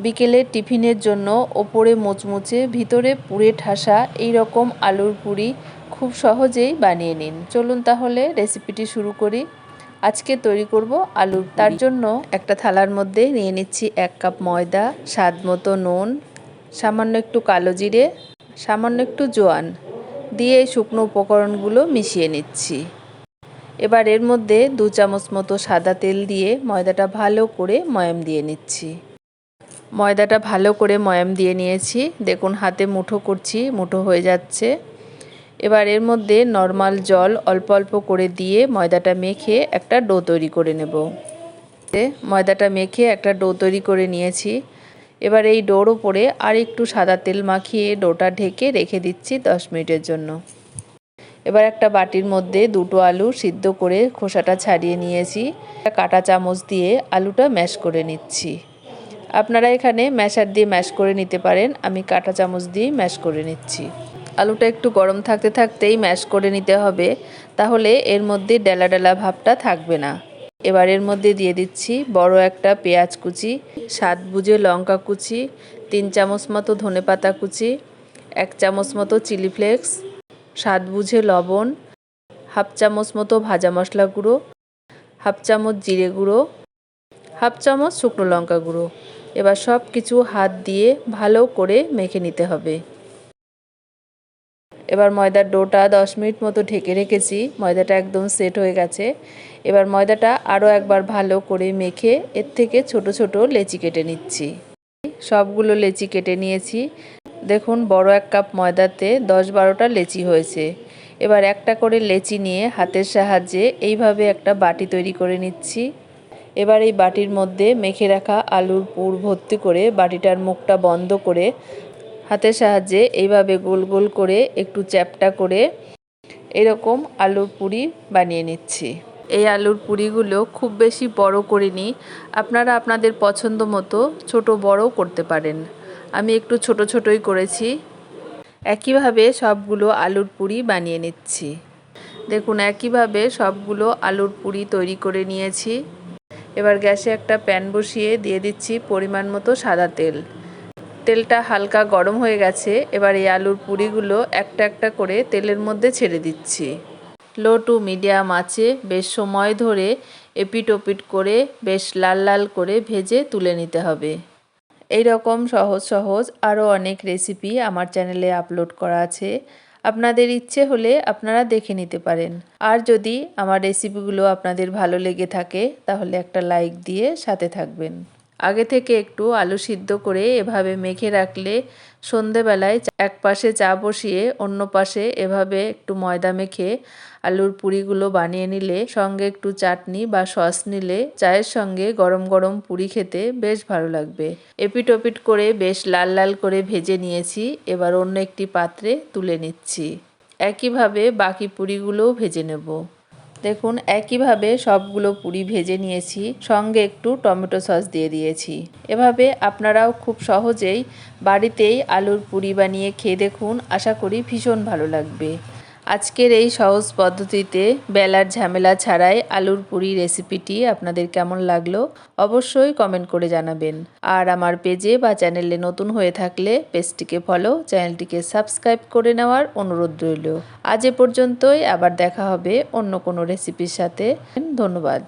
বিকেলের টিফিনের জন্য ওপরে মোচমুচে, ভিতরে পুড়ে ঠাসা এই রকম আলুর পুরি খুব সহজেই বানিয়ে নিন। চলুন তাহলে রেসিপিটি শুরু করি। আজকে তৈরি করব আলুর তার জন্য একটা থালার মধ্যে নিয়ে নিচ্ছি এক কাপ ময়দা, স্বাদ মতো নুন, সামান্য একটু কালো জিরে, সামান্য একটু জোয়ান দিয়ে এই শুকনো উপকরণগুলো মিশিয়ে নিচ্ছি। এবার এর মধ্যে দু চামচ মতো সাদা তেল দিয়ে ময়দাটা ভালো করে ময়াম দিয়ে নিচ্ছি। ময়দাটা ভালো করে ময়াম দিয়ে নিয়েছি। দেখুন, হাতে মুঠো করছি, মুঠো হয়ে যাচ্ছে। এবার এর মধ্যে নর্মাল জল অল্প অল্প করে দিয়ে ময়দাটা মেখে একটা ডো তৈরি করে নেব। ময়দাটা মেখে একটা ডো তৈরি করে নিয়েছি। এবার এই ডোর ওপরে আর একটু সাদা তেল মাখিয়ে ডোটা ঢেকে রেখে দিচ্ছি দশ মিনিটের জন্য। এবার একটা বাটির মধ্যে দুটো আলু সিদ্ধ করে খোসাটা ছাড়িয়ে নিয়েছি। কাটা চামচ দিয়ে আলুটা ম্যাশ করে নিচ্ছি। আপনারা এখানে ম্যাশার দিয়ে ম্যাশ করে নিতে পারেন। আমি কাটা চামচ দিয়ে ম্যাশ করে নিচ্ছি। আলুটা একটু গরম থাকতে থাকতেই ম্যাশ করে নিতে হবে। তাহলে এর মধ্যে ডেলা ডেলা ভাবটা থাকবে না। এবার এর মধ্যে দিয়ে দিচ্ছি বড় একটা পেঁয়াজ কুচি, স্বাদ বুঝে লঙ্কা কুচি, তিন চামচ মতো ধনে পাতা কুচি, এক চামচ মতো চিলি ফ্লেক্স, স্বাদ বুঝে লবণ, হাফ চামচ মতো ভাজা মশলা গুঁড়ো, হাফ চামচ জিরে গুঁড়ো, হাফ চামচ শুকনো লঙ্কা গুঁড়ো। এবার সব কিছু হাত দিয়ে ভালো করে মেখে নিতে হবে। এবার ময়দার ডোটা দশ মিনিট মতো ঢেকে রেখেছি, ময়দাটা একদম সেট হয়ে গেছে। এবার ময়দাটা আরও একবার ভালো করে মেখে এর থেকে ছোট ছোট লেচি কেটে নিচ্ছি। সবগুলো লেচি কেটে নিয়েছি। দেখুন, বড় এক কাপ ময়দাতে দশ বারোটা লেচি হয়েছে। এবার একটা করে লেচি নিয়ে হাতের সাহায্যে এইভাবে একটা বাটি তৈরি করে নিচ্ছি। এবার এই বাটির মধ্যে মেখে রাখা আলুর পুর ভর্তি করে বাটিটার মুখটা বন্ধ করে হাতের সাহায্যে এইভাবে গোল গোল করে একটু চ্যাপটা করে এরকম আলুর পুরি বানিয়ে নিচ্ছি। এই আলুর পুরিগুলো খুব বেশি বড় করিনি, আপনারা আপনাদের পছন্দ মতো ছোট বড় করতে পারেন। আমি একটু ছোট ছোটই করেছি। একইভাবে সবগুলো আলুর পুরি বানিয়ে নিচ্ছি। দেখুন, একইভাবে সবগুলো আলুর পুরি তৈরি করে নিয়েছি। এবার গ্যাসে একটা প্যান বসিয়ে দিয়ে দিচ্ছি পরিমাণ মতো সাদা তেল। তেলটা হালকা গরম হয়ে গেছে, এবার এই আলুর পুরিগুলো একটা একটা করে তেলের মধ্যে ছেড়ে দিচ্ছি। লো টু মিডিয়াম আছে বেশ সময় ধরে এপিট ওপিট করে বেশ লাল লাল করে ভেজে তুলে নিতে হবে। এই রকম সহজ সহজ আরও অনেক রেসিপি আমার চ্যানেলে আপলোড করা আছে। আপনাদের ইচ্ছে হলে আপনারা দেখে নিতে পারেন। আর যদি আমার রেসিপিগুলো আপনাদের ভালো লেগে থাকে, তাহলে একটা লাইক দিয়ে সাথে থাকবেন। আগে থেকে একটু আলু সিদ্ধ করে এভাবে মেখে রাখলে সন্ধেবেলায় এক পাশে চা বসিয়ে অন্য পাশে এভাবে একটু ময়দা মেখে আলুর পুরিগুলো বানিয়ে নিলে, সঙ্গে একটু চাটনি বা সস নিলে চায়ের সঙ্গে গরম গরম পুরি খেতে বেশ ভালো লাগবে। এপিট ওপিট করে বেশ লাল লাল করে ভেজে নিয়েছি, এবার অন্য একটি পাত্রে তুলে নিচ্ছি। একইভাবে বাকি পুরিগুলোও ভেজে নেব। দেখুন, একইভাবে সবগুলো পুরি ভেজে নিয়েছি, সঙ্গে একটু টমেটো সস দিয়ে দিয়েছি। এভাবে আপনারাও খুব সহজেই বাড়িতেই আলুর পুরি বানিয়ে খেয়ে দেখুন, আশা করি ভীষণ ভালো লাগবে। আজকের এই সহজ পদ্ধতিতে বেলার ঝামেলা ছাড়াই আলুর পুরি রেসিপিটি আপনাদের কেমন লাগল অবশ্যই কমেন্ট করে জানাবেন। আর আমার পেজে বা চ্যানেলে নতুন হয়ে থাকলে পেজটিকে ফলো, চ্যানেলটিকে সাবস্ক্রাইব করে নেওয়ার অনুরোধ রইল। আজ এ পর্যন্তই, আবার দেখা হবে অন্য কোনো রেসিপির সাথে। ধন্যবাদ।